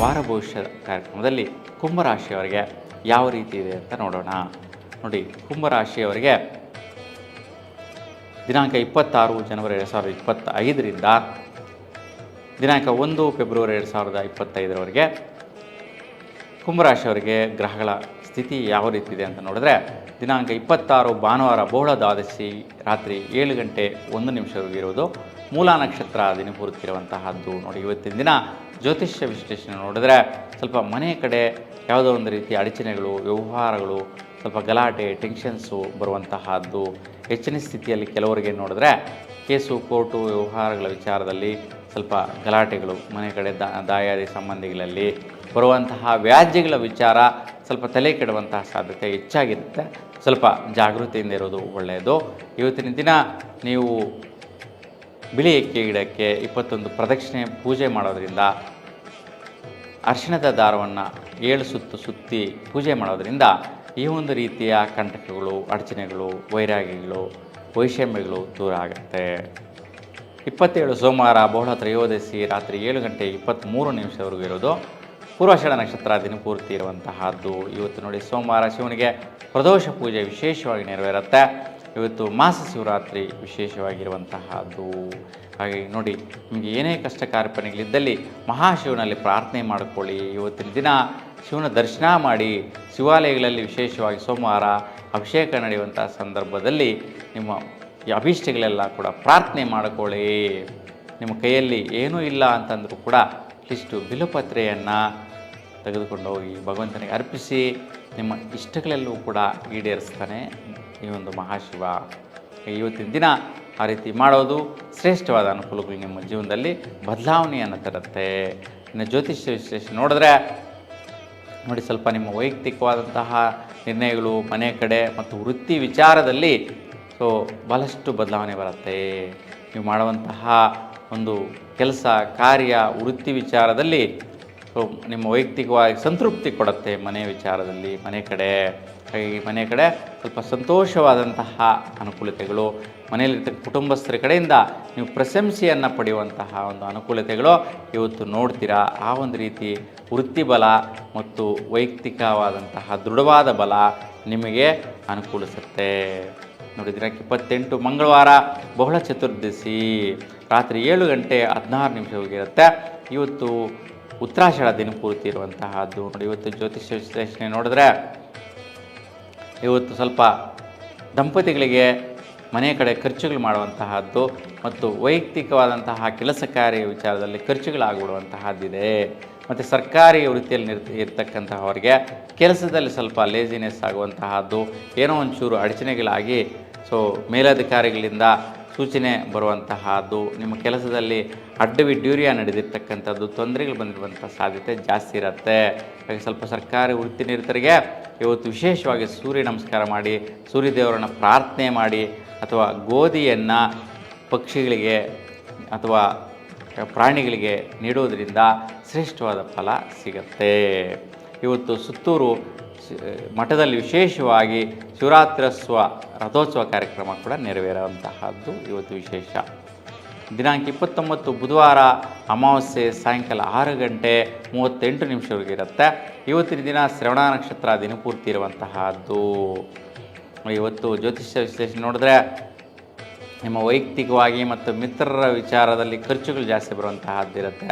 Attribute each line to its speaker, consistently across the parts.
Speaker 1: ವಾರ ಭವಿಷ್ಯದ ಕಾರ್ಯಕ್ರಮದಲ್ಲಿ ಕುಂಭರಾಶಿಯವರಿಗೆ ಯಾವ ರೀತಿ ಇದೆ ಅಂತ ನೋಡೋಣ. ನೋಡಿ, ಕುಂಭರಾಶಿಯವರಿಗೆ ದಿನಾಂಕ ಇಪ್ಪತ್ತಾರು ಜನವರಿ ಎರಡು ಸಾವಿರದ ಇಪ್ಪತ್ತೈದರಿಂದ ದಿನಾಂಕ ಒಂದು ಫೆಬ್ರವರಿ ಎರಡು ಸಾವಿರದ ಇಪ್ಪತ್ತೈದರವರೆಗೆ ಕುಂಭರಾಶಿಯವರಿಗೆ ಗ್ರಹಗಳ ಸ್ಥಿತಿ ಯಾವ ರೀತಿ ಇದೆ ಅಂತ ನೋಡಿದ್ರೆ ದಿನಾಂಕ ಇಪ್ಪತ್ತಾರು ಭಾನುವಾರ ಬಹುಳ ದ್ವಾದಶಿ ರಾತ್ರಿ ಏಳು ಗಂಟೆ ಒಂದು ನಿಮಿಷವರೆಗೂ ಇರೋದು ಮೂಲ ನಕ್ಷತ್ರ ದಿನ ಇರುವಂತಹದ್ದು. ನೋಡಿ, ಇವತ್ತಿನ ದಿನ ಜ್ಯೋತಿಷ್ಯ ವಿಶ್ಲೇಷಣೆ ನೋಡಿದ್ರೆ ಸ್ವಲ್ಪ ಮನೆ ಕಡೆ ಯಾವುದೋ ಒಂದು ರೀತಿಯ ಅಡಚಣೆಗಳು, ವ್ಯವಹಾರಗಳು, ಸ್ವಲ್ಪ ಗಲಾಟೆ ಟೆನ್ಷನ್ಸು ಬರುವಂತಹದ್ದು ಹೆಚ್ಚಿನ ಸ್ಥಿತಿಯಲ್ಲಿ ಕೆಲವರಿಗೆ ನೋಡಿದ್ರೆ ಕೇಸು, ಕೋರ್ಟು, ವ್ಯವಹಾರಗಳ ವಿಚಾರದಲ್ಲಿ ಸ್ವಲ್ಪ ಗಲಾಟೆಗಳು, ಮನೆ ಕಡೆ ದಾಯಾದಿ ಸಂಬಂಧಿಗಳಲ್ಲಿ ಬರುವಂತಹ ವ್ಯಾಜ್ಯಗಳ ವಿಚಾರ ಸ್ವಲ್ಪ ತಲೆ ಕೆಡುವಂತಹ ಸಾಧ್ಯತೆ ಹೆಚ್ಚಾಗಿರುತ್ತೆ. ಸ್ವಲ್ಪ ಜಾಗೃತಿಯಿಂದ ಇರೋದು ಒಳ್ಳೆಯದು. ಇವತ್ತಿನ ದಿನ ನೀವು ಬಿಳಿ ಎಕ್ಕೆ ಗಿಡಕ್ಕೆ ಇಪ್ಪತ್ತೊಂದು ಪ್ರದಕ್ಷಿಣೆ ಪೂಜೆ ಮಾಡೋದರಿಂದ ಅರ್ಶಿಣದ ದಾರವನ್ನು ಏಳು ಸುತ್ತು ಸುತ್ತಿ ಪೂಜೆ ಮಾಡೋದರಿಂದ ಈ ಒಂದು ರೀತಿಯ ಕಂಟಕಗಳು, ಅಡಚಣೆಗಳು, ವೈರಾಗ್ಯಗಳು, ವೈಷಮ್ಯಗಳು ದೂರ ಆಗುತ್ತೆ. ಇಪ್ಪತ್ತೇಳು ಸೋಮವಾರ ಬಹುಳ ತ್ರಯೋದಶಿ ರಾತ್ರಿ ಏಳು ಗಂಟೆ ಇಪ್ಪತ್ತ್ಮೂರು ನಿಮಿಷವರೆಗೂ ಇರೋದು ಪೂರ್ವಾಷಾಢ ನಕ್ಷತ್ರ ದಿನಪೂರ್ತಿ ಇರುವಂತಹದ್ದು. ಇವತ್ತು ನೋಡಿ ಸೋಮವಾರ ಶಿವನಿಗೆ ಪ್ರದೋಷ ಪೂಜೆ ವಿಶೇಷವಾಗಿ ನೆರವೇರುತ್ತೆ. ಇವತ್ತು ಮಾಸ ಶಿವರಾತ್ರಿ ವಿಶೇಷವಾಗಿರುವಂತಹದ್ದು. ಹಾಗಾಗಿ ನೋಡಿ, ನಿಮಗೆ ಏನೇ ಕಷ್ಟ ಕಾರ್ಪಣೆಗಳಿದ್ದಲ್ಲಿ ಮಹಾಶಿವನಲ್ಲಿ ಪ್ರಾರ್ಥನೆ ಮಾಡಿಕೊಳ್ಳಿ. ಇವತ್ತಿನ ದಿನ ಶಿವನ ದರ್ಶನ ಮಾಡಿ ಶಿವಾಲಯಗಳಲ್ಲಿ ವಿಶೇಷವಾಗಿ ಸೋಮವಾರ ಅಭಿಷೇಕ ನಡೆಯುವಂಥ ಸಂದರ್ಭದಲ್ಲಿ ನಿಮ್ಮ ಈ ಅಭೀಷ್ಟಗಳೆಲ್ಲ ಕೂಡ ಪ್ರಾರ್ಥನೆ ಮಾಡಿಕೊಳ್ಳಿ. ನಿಮ್ಮ ಕೈಯಲ್ಲಿ ಏನೂ ಇಲ್ಲ ಅಂತಂದರೂ ಕೂಡ ಇಷ್ಟು ಬಿಲುಪತ್ರೆಯನ್ನು ತೆಗೆದುಕೊಂಡು ಹೋಗಿ ಭಗವಂತನಿಗೆ ಅರ್ಪಿಸಿ ನಿಮ್ಮ ಇಷ್ಟಗಳೆಲ್ಲವೂ ಕೂಡ ಈಡೇರಿಸ್ತಾನೆ. ಈ ಒಂದು ಮಹಾಶಿವ. ಇವತ್ತಿನ ದಿನ ಆ ರೀತಿ ಮಾಡೋದು ಶ್ರೇಷ್ಠವಾದ ಅನುಕೂಲಗಳು ನಿಮ್ಮ ಜೀವನದಲ್ಲಿ ಬದಲಾವಣೆಯನ್ನು ತರುತ್ತೆ. ಇನ್ನು ಜ್ಯೋತಿಷ್ಯ ವಿಶ್ಲೇಷಣೆ ನೋಡಿದ್ರೆ ನೋಡಿ ಸ್ವಲ್ಪ ನಿಮ್ಮ ವೈಯಕ್ತಿಕವಾದಂತಹ ನಿರ್ಣಯಗಳು ಮನೆ ಕಡೆ ಮತ್ತು ವೃತ್ತಿ ವಿಚಾರದಲ್ಲಿ ಸೊ ಭಾಳಷ್ಟು ಬದಲಾವಣೆ ಬರುತ್ತೆ. ನೀವು ಮಾಡುವಂತಹ ಒಂದು ಕೆಲಸ, ಕಾರ್ಯ, ವೃತ್ತಿ ವಿಚಾರದಲ್ಲಿ ಸೊ ನಿಮ್ಮ ವೈಯಕ್ತಿಕವಾಗಿ ಸಂತೃಪ್ತಿ ಕೊಡುತ್ತೆ ಮನೆ ವಿಚಾರದಲ್ಲಿ, ಮನೆ ಕಡೆ. ಹಾಗಾಗಿ ಮನೆ ಕಡೆ ಸ್ವಲ್ಪ ಸಂತೋಷವಾದಂತಹ ಅನುಕೂಲತೆಗಳು ಮನೆಯಲ್ಲಿರ್ತಕ್ಕ ಕುಟುಂಬಸ್ಥರ ಕಡೆಯಿಂದ ನೀವು ಪ್ರಶಂಸೆಯನ್ನು ಪಡೆಯುವಂತಹ ಒಂದು ಅನುಕೂಲತೆಗಳು ಇವತ್ತು ನೋಡ್ತೀರಾ? ಆ ಒಂದು ರೀತಿ ವೃತ್ತಿಬಲ ಮತ್ತು ವೈಯಕ್ತಿಕವಾದಂತಹ ದೃಢವಾದ ಬಲ ನಿಮಗೆ ಅನುಕೂಲಿಸುತ್ತೆ. ನೋಡಿ, ದಿನಕ್ಕೆ ಇಪ್ಪತ್ತೆಂಟು ಮಂಗಳವಾರ ಬಹುಳ ಚತುರ್ದಶಿ. ರಾತ್ರಿ ಏಳು ಗಂಟೆ ಹದಿನಾರು ನಿಮಿಷವಾಗಿರುತ್ತೆ ಇವತ್ತು ಉತ್ತರಾಷಾಢ ದಿನಪೂರ್ತಿ ಇರುವಂತಹದ್ದು. ನೋಡಿ, ಇವತ್ತು ಜ್ಯೋತಿಷ್ಯ ವಿಶ್ಲೇಷಣೆ ನೋಡಿದ್ರೆ ಇವತ್ತು ಸ್ವಲ್ಪ ದಂಪತಿಗಳಿಗೆ ಮನೆ ಕಡೆ ಖರ್ಚುಗಳು ಮಾಡುವಂತಹದ್ದು ಮತ್ತು ವೈಯಕ್ತಿಕವಾದಂತಹ ಕೆಲಸ ಕಾರ್ಯ ವಿಚಾರದಲ್ಲಿ ಖರ್ಚುಗಳಾಗ್ಬಿಡುವಂತಹದ್ದಿದೆ ಮತ್ತು ಸರ್ಕಾರಿ ವೃತ್ತಿಯಲ್ಲಿ ನಿರ್ ಇರ್ತಕ್ಕಂತಹವರಿಗೆ ಕೆಲಸದಲ್ಲಿ ಸ್ವಲ್ಪ ಲೇಜಿನೆಸ್ ಆಗುವಂತಹದ್ದು, ಏನೋ ಒಂಚೂರು ಅಡಚಣೆಗಳಾಗಿ ಸೊ ಮೇಲಧಿಕಾರಿಗಳಿಂದ ಸೂಚನೆ ಬರುವಂತಹದ್ದು, ನಿಮ್ಮ ಕೆಲಸದಲ್ಲಿ ಅಡ್ಡವಿ ಡ್ಯೂರಿಯಾ ನಡೆದಿರ್ತಕ್ಕಂಥದ್ದು, ತೊಂದರೆಗಳು ಬಂದಿರುವಂಥ ಸಾಧ್ಯತೆ ಜಾಸ್ತಿ ಇರುತ್ತೆ. ಹಾಗೆ ಸ್ವಲ್ಪ ಸರ್ಕಾರಿ ವೃತ್ತಿ ನಿರತರಿಗೆ ಇವತ್ತು ವಿಶೇಷವಾಗಿ ಸೂರ್ಯ ನಮಸ್ಕಾರ ಮಾಡಿ, ಸೂರ್ಯದೇವರನ್ನು ಪ್ರಾರ್ಥನೆ ಮಾಡಿ, ಅಥವಾ ಗೋಧಿಯನ್ನು ಪಕ್ಷಿಗಳಿಗೆ ಅಥವಾ ಪ್ರಾಣಿಗಳಿಗೆ ನೀಡೋದರಿಂದ ಶ್ರೇಷ್ಠವಾದ ಫಲ ಸಿಗತ್ತೆ. ಇವತ್ತು ಸುತ್ತೂರು ಮಠದಲ್ಲಿ ವಿಶೇಷವಾಗಿ ಶಿವರಾತ್ರೋತ್ಸವ ರಥೋತ್ಸವ ಕಾರ್ಯಕ್ರಮ ಕೂಡ ನೆರವೇರುವಂತಹದ್ದು ಇವತ್ತು ವಿಶೇಷ. ದಿನಾಂಕ ಇಪ್ಪತ್ತೊಂಬತ್ತು ಬುಧವಾರ ಅಮಾವಾಸ್ಯೆ ಸಾಯಂಕಾಲ ಆರು ಗಂಟೆ ಮೂವತ್ತೆಂಟು ನಿಮಿಷವರೆಗೆ ಇರುತ್ತೆ. ಇವತ್ತಿನ ದಿನ ಶ್ರವಣ ನಕ್ಷತ್ರ ದಿನಪೂರ್ತಿ ಇರುವಂತಹದ್ದು. ಇವತ್ತು ಜ್ಯೋತಿಷ್ಯ ವಿಶ್ಲೇಷಣೆ ನೋಡಿದ್ರೆ ನಿಮ್ಮ ವೈಯಕ್ತಿಕವಾಗಿ ಮತ್ತು ಮಿತ್ರರ ವಿಚಾರದಲ್ಲಿ ಖರ್ಚುಗಳು ಜಾಸ್ತಿ ಬರುವಂತಹದ್ದಿರುತ್ತೆ.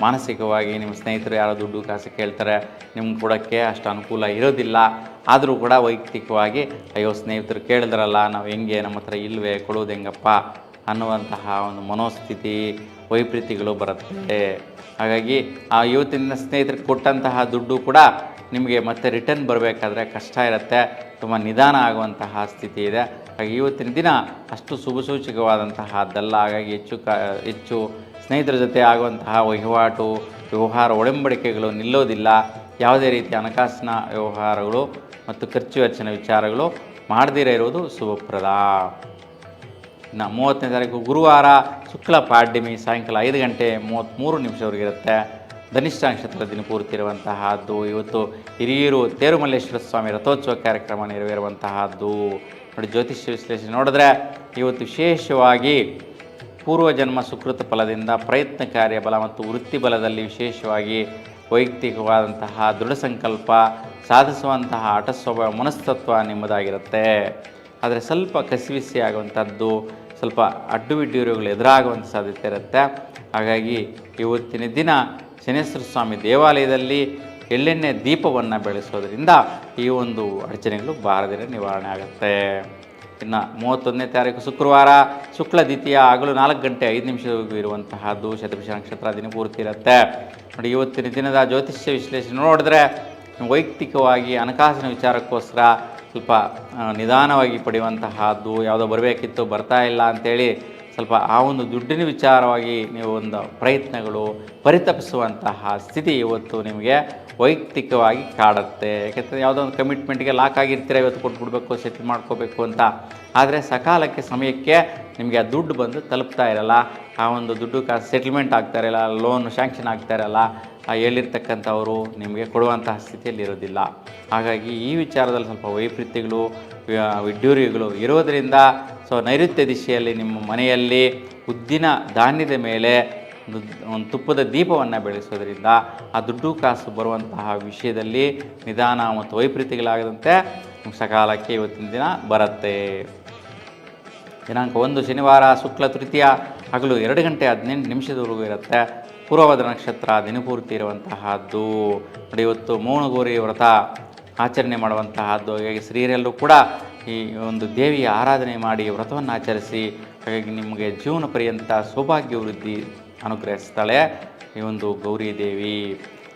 Speaker 1: ಮಾನಸಿಕವಾಗಿ ನಿಮ್ಮ ಸ್ನೇಹಿತರು ಯಾರೋ ದುಡ್ಡು ಕಾಸು ಕೇಳ್ತಾರೆ ನಿಮ್ಗೆ ಕೊಡೋಕ್ಕೆ ಅಷ್ಟು ಅನುಕೂಲ ಇರೋದಿಲ್ಲ. ಆದರೂ ಕೂಡ ವೈಯಕ್ತಿಕವಾಗಿ, ಅಯ್ಯೋ, ಸ್ನೇಹಿತರು ಕೇಳಿದ್ರಲ್ಲ, ನಾವು ಹೆಂಗೆ, ನಮ್ಮ ಹತ್ರ ಇಲ್ವೇ, ಕೊಡೋದು ಹೆಂಗಪ್ಪ? ಅನ್ನುವಂತಹ ಒಂದು ಮನೋಸ್ಥಿತಿ ವೈಪರೀತಿಗಳು ಬರುತ್ತೆ. ಹಾಗಾಗಿ ಆ ಇವತ್ತಿನ ಸ್ನೇಹಿತರಿಗೆ ಕೊಟ್ಟಂತಹ ದುಡ್ಡು ಕೂಡ ನಿಮಗೆ ಮತ್ತೆ ರಿಟರ್ನ್ ಬರಬೇಕಾದ್ರೆ ಕಷ್ಟ ಇರುತ್ತೆ. ತುಂಬ ನಿಧಾನ ಆಗುವಂತಹ ಸ್ಥಿತಿ ಇದೆ. ಹಾಗೆ ಇವತ್ತಿನ ದಿನ ಅಷ್ಟು ಶುಭ ಸೂಚಕವಾದಂತಹದ್ದಲ್ಲ ಹಾಗಾಗಿ ಹೆಚ್ಚು ಕ, ಹೆಚ್ಚು ಸ್ನೇಹಿತರ ಜೊತೆ ಆಗುವಂತಹ ವಹಿವಾಟು, ವ್ಯವಹಾರ ಒಡಂಬಡಿಕೆಗಳು ನಿಲ್ಲೋದಿಲ್ಲ. ಯಾವುದೇ ರೀತಿಯ ಹಣಕಾಸಿನ ವ್ಯವಹಾರಗಳು ಮತ್ತು ಖರ್ಚು ವೆಚ್ಚನ ವಿಚಾರಗಳು ಮಾಡದಿರೇ ಇರೋದು ಶುಭಪ್ರದ. ಇನ್ನು ಮೂವತ್ತನೇ ತಾರೀಕು ಗುರುವಾರ ಶುಕ್ಲ ಪಾಡ್ಯಮಿ ಸಾಯಂಕಾಲ ಐದು ಗಂಟೆ ಮೂವತ್ತ್ಮೂರು ನಿಮಿಷವರೆಗಿರುತ್ತೆ ಧನಿಷ್ಠ ನಕ್ಷತ್ರ ದಿನಪೂರ್ತಿ ಇರುವಂತಹದ್ದು. ಇವತ್ತು ಹಿರಿಯೂರು ತೇರುಮಲ್ಲೇಶ್ವರ ಸ್ವಾಮಿ ರಥೋತ್ಸವ ಕಾರ್ಯಕ್ರಮ ನೆರವೇರುವಂತಹದ್ದು. ನೋಡಿ, ಜ್ಯೋತಿಷ್ಯ ವಿಶ್ಲೇಷಣೆ ನೋಡಿದ್ರೆ ಇವತ್ತು ವಿಶೇಷವಾಗಿ ಪೂರ್ವಜನ್ಮ ಸುಕೃತ ಫಲದಿಂದ ಪ್ರಯತ್ನ ಕಾರ್ಯಬಲ ಮತ್ತು ವೃತ್ತಿ ಬಲದಲ್ಲಿ ವಿಶೇಷವಾಗಿ ವೈಯಕ್ತಿಕವಾದಂತಹ ದೃಢ ಸಂಕಲ್ಪ, ಸಾಧಿಸುವಂತಹ ಹಠ ಸ್ವಭಾವ, ಮನಸ್ತತ್ವ ನಿಮ್ಮದಾಗಿರುತ್ತೆ. ಆದರೆ ಸ್ವಲ್ಪ ಕಸಿವಿಸಿ ಆಗುವಂಥದ್ದು, ಸ್ವಲ್ಪ ಅಡ್ಡುಬಿಡ್ಡಿರುಗಳು ಎದುರಾಗುವಂಥ ಸಾಧ್ಯತೆ ಇರುತ್ತೆ. ಹಾಗಾಗಿ ಇವತ್ತಿನ ದಿನ ಶನೇಶ್ವರ ಸ್ವಾಮಿ ದೇವಾಲಯದಲ್ಲಿ ಎಳ್ಳೆಣ್ಣೆ ದೀಪವನ್ನು ಬೆಳೆಸೋದ್ರಿಂದ ಈ ಒಂದು ಅಡಚಣೆಗಳು ಬಾರದಿರ ನಿವಾರಣೆ ಆಗುತ್ತೆ. ಇನ್ನು ಮೂವತ್ತೊಂದನೇ ತಾರೀಕು ಶುಕ್ರವಾರ, ಶುಕ್ಲ ದ್ವಿತೀಯ ಆಗಲು ನಾಲ್ಕು ಗಂಟೆ ಐದು ನಿಮಿಷವರೆಗೂ ಇರುವಂತಹದ್ದು ಶತಭಿಷ ನಕ್ಷತ್ರ ದಿನ ಪೂರ್ತಿ ಇರುತ್ತೆ. ನೋಡಿ, ಇವತ್ತಿನ ದಿನದ ಜ್ಯೋತಿಷ್ಯ ವಿಶ್ಲೇಷಣೆ ನೋಡಿದ್ರೆ ವೈಯಕ್ತಿಕವಾಗಿ ಹಣಕಾಸಿನ ವಿಚಾರಕ್ಕೋಸ್ಕರ ಸ್ವಲ್ಪ ನಿಧಾನವಾಗಿ ಪಡೆಯುವಂತಹದ್ದು ಯಾವುದೋ ಬರಬೇಕಿತ್ತು, ಬರ್ತಾ ಇಲ್ಲ ಅಂಥೇಳಿ ಸ್ವಲ್ಪ ಆ ಒಂದು ದುಡ್ಡಿನ ವಿಚಾರವಾಗಿ ನೀವು ಒಂದು ಪ್ರಯತ್ನಗಳು ಪರಿತಪಿಸುವಂತಹ ಸ್ಥಿತಿ ಇವತ್ತು ನಿಮಗೆ ವೈಯಕ್ತಿಕವಾಗಿ ಕಾಡುತ್ತೆ. ಯಾಕೆಂದರೆ ಯಾವುದೋ ಒಂದು ಕಮಿಟ್ಮೆಂಟ್ಗೆ ಲಾಕ್ ಆಗಿರ್ತೀರ, ಇವತ್ತು ಕೊಟ್ಬಿಡ್ಬೇಕು ಸೆಟ್ಲ್ ಮಾಡ್ಕೋಬೇಕು ಅಂತ. ಆದರೆ ಸಕಾಲಕ್ಕೆ ಸಮಯಕ್ಕೆ ನಿಮಗೆ ಆ ದುಡ್ಡು ಬಂದು ತಲುಪ್ತಾ ಇರಲ್ಲ. ಆ ಒಂದು ದುಡ್ಡು ಕಾ ಸೆಟ್ಲ್ಮೆಂಟ್ ಆಗ್ತಾ ಇರಲ್ಲ ಲೋನ್ ಶಾಂಕ್ಷನ್ ಆಗ್ತಾ ಇರಲ್ಲ. ಹೇಳಿರ್ತಕ್ಕಂಥವರು ನಿಮಗೆ ಕೊಡುವಂತಹ ಸ್ಥಿತಿಯಲ್ಲಿ ಇರೋದಿಲ್ಲ. ಹಾಗಾಗಿ ಈ ವಿಚಾರದಲ್ಲಿ ಸ್ವಲ್ಪ ವೈಪರೀತ್ಯಗಳು ವಿಡ್ಯೂರಿಗಳು ಇರೋದರಿಂದ ಸೊ ನೈಋತ್ಯ ದಿಶೆಯಲ್ಲಿ ನಿಮ್ಮ ಮನೆಯಲ್ಲಿ ಉದ್ದಿನ ಧಾನ್ಯದ ಮೇಲೆ ಒಂದು ಒಂದು ತುಪ್ಪದ ದೀಪವನ್ನು ಬೆಳೆಸೋದ್ರಿಂದ ಆ ದುಡ್ಡು ಕಾಸು ಬರುವಂತಹ ವಿಷಯದಲ್ಲಿ ನಿಧಾನ ಮತ್ತು ವೈಪರೀತ್ಯಗಳಾಗದಂತೆ ಸಕಾಲಕ್ಕೆ ಇವತ್ತಿನ ದಿನ ಬರುತ್ತೆ. ದಿನಾಂಕ ಒಂದು ಶನಿವಾರ, ಶುಕ್ಲ ತೃತೀಯ ಹಗಲು ಎರಡು ಗಂಟೆ ಹದಿನೆಂಟು ನಿಮಿಷದವರೆಗೂ ಇರುತ್ತೆ. ಪೂರ್ವಭದ್ರ ನಕ್ಷತ್ರ, ದಿನಪೂರ್ತಿ ಇರುವಂತಹದ್ದು. ನೋಡಿ, ಇವತ್ತು ಮೌನಗೋರಿ ವ್ರತ ಆಚರಣೆ ಮಾಡುವಂತಹದ್ದು. ಹಾಗಾಗಿ ಸ್ತ್ರೀಯರೆಲ್ಲರೂ ಕೂಡ ಈ ಒಂದು ದೇವಿಯ ಆರಾಧನೆ ಮಾಡಿ ವ್ರತವನ್ನು ಆಚರಿಸಿ, ಹಾಗಾಗಿ ನಿಮಗೆ ಜೀವನ ಪರ್ಯಂತ ಸೌಭಾಗ್ಯ, ವೃದ್ಧಿ ಅನುಗ್ರಹಿಸ್ತಾಳೆ ಈ ಒಂದು ಗೌರಿ ದೇವಿ.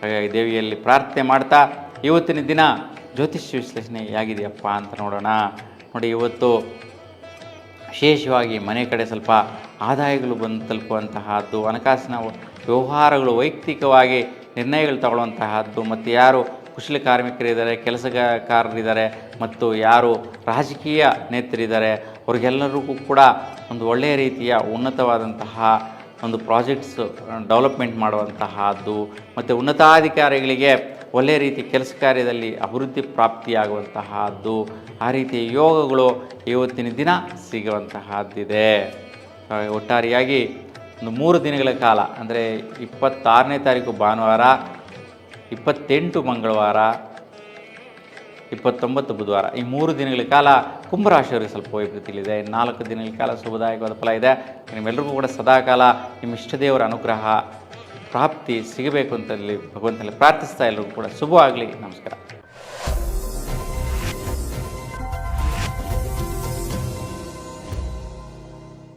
Speaker 1: ಹಾಗಾಗಿ ದೇವಿಯಲ್ಲಿ ಪ್ರಾರ್ಥನೆ ಮಾಡ್ತಾ ಇವತ್ತಿನ ದಿನ ಜ್ಯೋತಿಷ್ಯ ವಿಶ್ಲೇಷಣೆ ಹೇಗಿದೆಯಪ್ಪ ಅಂತ ನೋಡೋಣ. ನೋಡಿ, ಇವತ್ತು ವಿಶೇಷವಾಗಿ ಮನೆ ಕಡೆ ಸ್ವಲ್ಪ ಆದಾಯಗಳು ಬಂದು ತಲುಪುವಂತಹದ್ದು. ಹಣಕಾಸಿನ ವ್ಯವಹಾರಗಳು, ವೈಯಕ್ತಿಕವಾಗಿ ನಿರ್ಣಯಗಳು ತಗೊಳ್ಳುವಂತಹದ್ದು, ಮತ್ತು ಯಾರು ಕುಶಲ ಕಾರ್ಮಿಕರಿದ್ದಾರೆ, ಕೆಲಸಗಾರರಿದ್ದಾರೆ, ಮತ್ತು ಯಾರು ರಾಜಕೀಯ ನೇತರಿದ್ದಾರೆ, ಅವ್ರಿಗೆಲ್ಲರಿಗೂ ಕೂಡ ಒಂದು ಒಳ್ಳೆಯ ರೀತಿಯ ಉನ್ನತವಾದಂತಹ ಒಂದು ಪ್ರಾಜೆಕ್ಟ್ಸ್ ಡೆವಲಪ್ಮೆಂಟ್ ಮಾಡುವಂತಹದ್ದು, ಮತ್ತು ಉನ್ನತಾಧಿಕಾರಿಗಳಿಗೆ ಒಳ್ಳೆಯ ರೀತಿ ಕೆಲಸ ಕಾರ್ಯದಲ್ಲಿ ಅಭಿವೃದ್ಧಿ ಪ್ರಾಪ್ತಿಯಾಗುವಂತಹದ್ದು, ಆ ರೀತಿಯ ಯೋಗಗಳು ಇವತ್ತಿನ ದಿನ ಸಿಗುವಂತಹದ್ದಿದೆ. ಒಟ್ಟಾರೆಯಾಗಿ ಒಂದು ಮೂರು ದಿನಗಳ ಕಾಲ, ಅಂದರೆ ಇಪ್ಪತ್ತಾರನೇ ತಾರೀಕು ಭಾನುವಾರ, ಇಪ್ಪತ್ತೆಂಟು ಮಂಗಳವಾರ, ಇಪ್ಪತ್ತೊಂಬತ್ತು ಬುಧವಾರ, ಈ ಮೂರು ದಿನಗಳ ಕಾಲ ಕುಂಭರಾಶಿಯವರಿಗೆ ಸ್ವಲ್ಪ ವೈಪರೀತಿಗಳಿದೆ ನಾಲ್ಕು ದಿನಗಳ ಕಾಲ ಶುಭದಾಯಕವಾದ ಫಲ ಇದೆ. ನಿಮ್ಮೆಲ್ಲರಿಗೂ ಕೂಡ ಸದಾಕಾಲ ನಿಮ್ಮ ಇಷ್ಟದೇವರ ಅನುಗ್ರಹ, ಪ್ರಾಪ್ತಿ ಸಿಗಬೇಕು ಅಂತಲ್ಲಿ ಭಗವಂತನಲ್ಲಿ ಪ್ರಾರ್ಥಿಸ್ತಾ ಎಲ್ಲರಿಗೂ ಕೂಡ ಶುಭವಾಗಲಿ. ನಮಸ್ಕಾರ.